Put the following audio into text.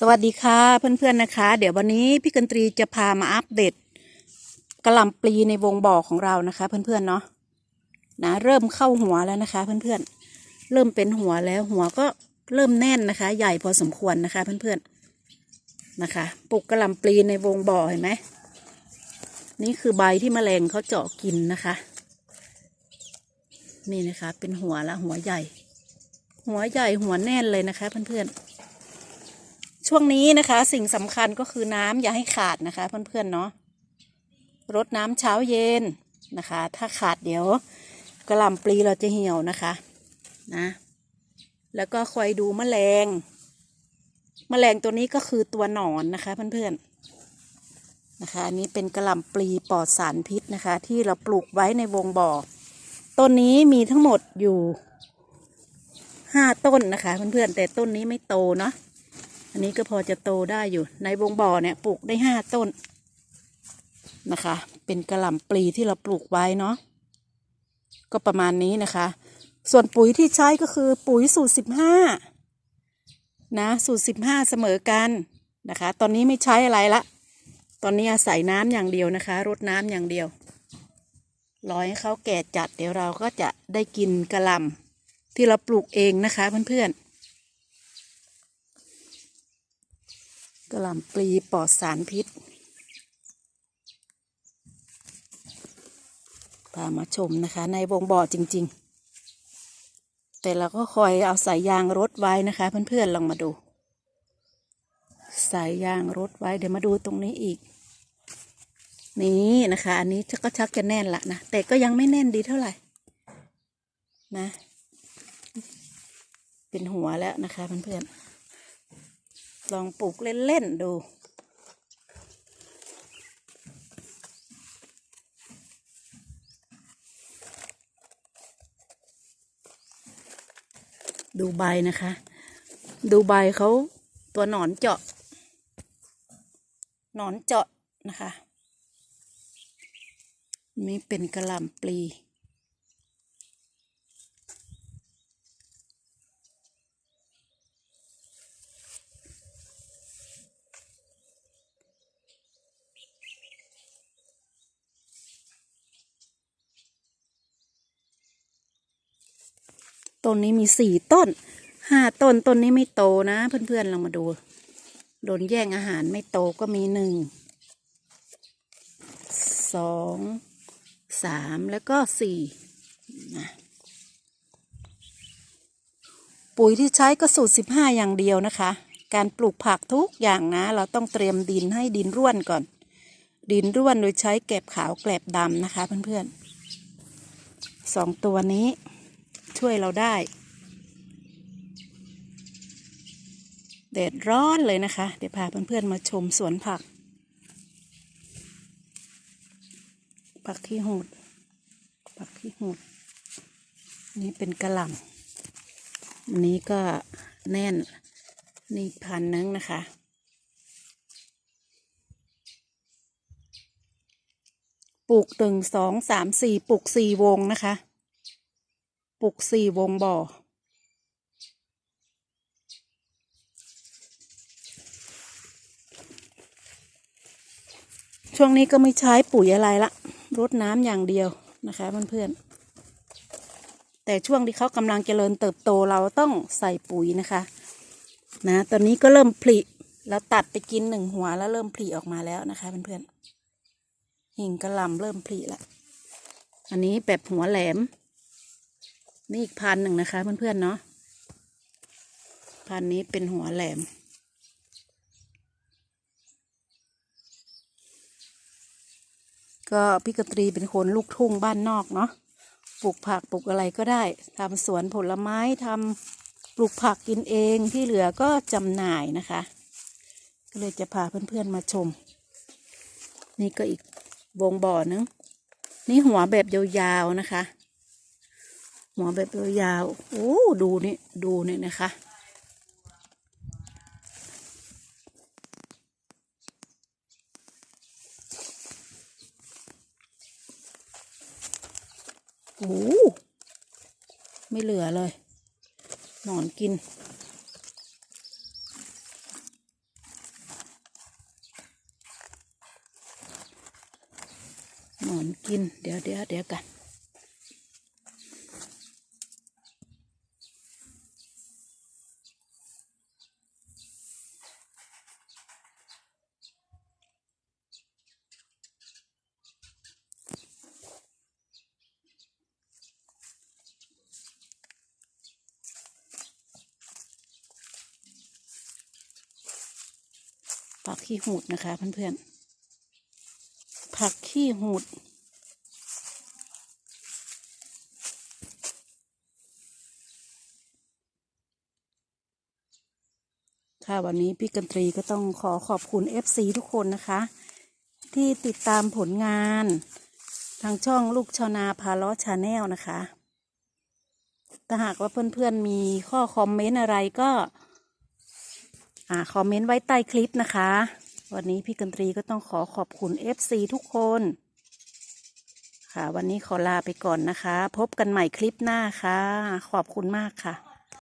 สวัสดีค่ะเพื่อนๆนะคะ เดี๋ยววันนี้พี่กันตรีจะพามาอัปเดตกระหล่ำปลีในวงบ่อของเรานะคะ เพื่อนๆเนาะนะเริ่มเข้าหัวแล้วนะคะ เพื่อนๆเริ่มเป็นหัวแล้วหัวก็เริ่มแน่นนะคะ ใหญ่พอสมควรนะคะ เพื่อนๆนะคะปลูกกระหล่ำปลีในวงบ่อเห็นไหมนี่คือใบที่แมลงเขาเจาะกินนะคะ นี่นะคะ เป็นหัวละหัวใหญ่ หัวใหญ่หัวแน่นเลยนะคะ เพื่อนๆ ช่วงนี้นะคะ สิ่งสำคัญก็คือน้ำอย่าให้ขาดนะคะ เพื่อนๆเนาะรดน้ำเช้าเย็นนะคะ ถ้าขาดเดี๋ยวกระลำปลีเราจะเหี่ยวนะคะนะ แล้วก็คอยดูมแมลงแมลงตัวนี้ก็คือตัวหนอนนะคะ เพื่อนๆนะคะอันนี้เป็นกระลำปลีปลอดสารพิษนะคะ ที่เราปลูกไว้ในวงบ่อต้นนี้มีทั้งหมดอยู่ห้าต้นนะคะ เพื่อนๆแต่ต้นนี้ไม่โตเนาะ อันนี้ก็พอจะโตได้อยู่ ในวงบ่อเนี่ยปลูกได้ห้าต้นนะคะ เป็นกระหล่ำปลีที่เราปลูกไว้เนาะ ก็ประมาณนี้นะคะ ส่วนปุ๋ยที่ใช้ก็คือปุ๋ยสูตรสิบห้านะสูตรสิบห้าเสมอกันนะคะ ตอนนี้ไม่ใช้อะไรละ ตอนนี้อาศัยน้ำอย่างเดียวนะคะ รดน้ำอย่างเดียว รอให้เขาแก่จัดเดี๋ยวเราก็จะได้กินกระหล่ำที่เราปลูกเองนะคะเพื่อนๆ กระหล่ำปลีปลอดสารพิษ พามาชมนะคะ ในวงบ่อจริง ๆ แต่เราก็คอยเอาสายยางรถไว้นะคะ เพื่อนๆลองมาดู สายยางรถไว้เดี๋ยวมาดูตรงนี้อีก นี่นะคะ อันนี้ก็ชักจะแน่นละนะแต่ก็ยังไม่แน่นดีเท่าไหร่ นะ เป็นหัวแล้วนะคะเพื่อนๆ ลองปลูกเล่น ๆ ดู ดูใบนะคะ ดูใบเขาตัวหนอนเจาะ หนอนเจาะนะคะ นี่เป็นกระหล่ำปลี ต้นนี้มีสี่ต้นห้าต้นต้นนี้ไม่โตนะ เพื่อนๆลองมาดู โดนแย่งอาหารไม่โตก็มีหนึ่งสองสามแล้วก็สี่ปุ๋ยที่ใช้ก็สูตรสิบห้าอย่างเดียวนะคะ การปลูกผักทุกอย่างนะ เราต้องเตรียมดินให้ดินร่วนก่อน ดินร่วนโดยใช้แกลบขาวแกลบดำนะคะ เพื่อนๆสองตัวนี้ ช่วยเราได้ แดดร้อนเลยนะคะ เดี๋ยวพาเพื่อนๆมาชมสวนผัก ผักขี้หูด ผักขี้หูด นี่เป็นกระหล่ำอันนี้ก็แน่น นี่พันนึงนะคะปลูกตึงสองสามสี่ปลูกสี่วงนะคะ ปลูกสี่วงบ่อ ช่วงนี้ก็ไม่ใช้ปุ๋ยอะไรละรดน้ำอย่างเดียวนะคะเพื่อนๆ แต่ช่วงที่เขากำลังเจริญเติบโตเราต้องใส่ปุ๋ยนะคะนะตอนนี้ก็เริ่มผลิแล้วตัดไปกินหนึ่งหัวแล้วเริ่มผลิออกมาแล้วนะคะเพื่อนๆ หิ่งกระลำเริ่มผลิละอันนี้แบบหัวแหลม นี่อีกพันหนึ่งนะคะ เพื่อนๆเนาะพันนี้เป็นหัวแหลม ก็พี่กตรีเป็นคนลูกทุ่งบ้านนอกเนาะปลูกผักปลูกอะไรก็ได้ทำสวนผลไม้ทำปลูกผักกินเองที่เหลือก็จำหน่ายนะคะ ก็เลยจะพาเพื่อนๆมาชม นี่ก็อีกวงบ่อนึงนี่หัวแบบยาวๆนะคะ หัวแบบยาวโอ้ดูนี่ดูนี่นะคะ โอ้ไม่เหลือเลย หนอนกินหนอนกิน เดี๋ยวเดี๋ยวเดี๋ยวกัน ผักขี้หูดนะคะเพื่อนๆ ผักขี้หูด ค่ะวันนี้พี่กันตรีก็ต้องขอขอบคุณ FC ทุกคนนะคะ ที่ติดตามผลงาน ทางช่องลูกชาวนาพาล้อชาแนลนะคะ ถ้าหากว่าเพื่อนๆมีข้อคอมเมนต์อะไรก็ อ่าคอมเมนต์ไว้ใต้คลิปนะคะ วันนี้พี่กันตรีก็ต้องขอขอบคุณ FC ทุกคน ค่ะ วันนี้ขอลาไปก่อนนะคะ พบกันใหม่คลิปหน้าค่ะ ขอบคุณมากค่ะ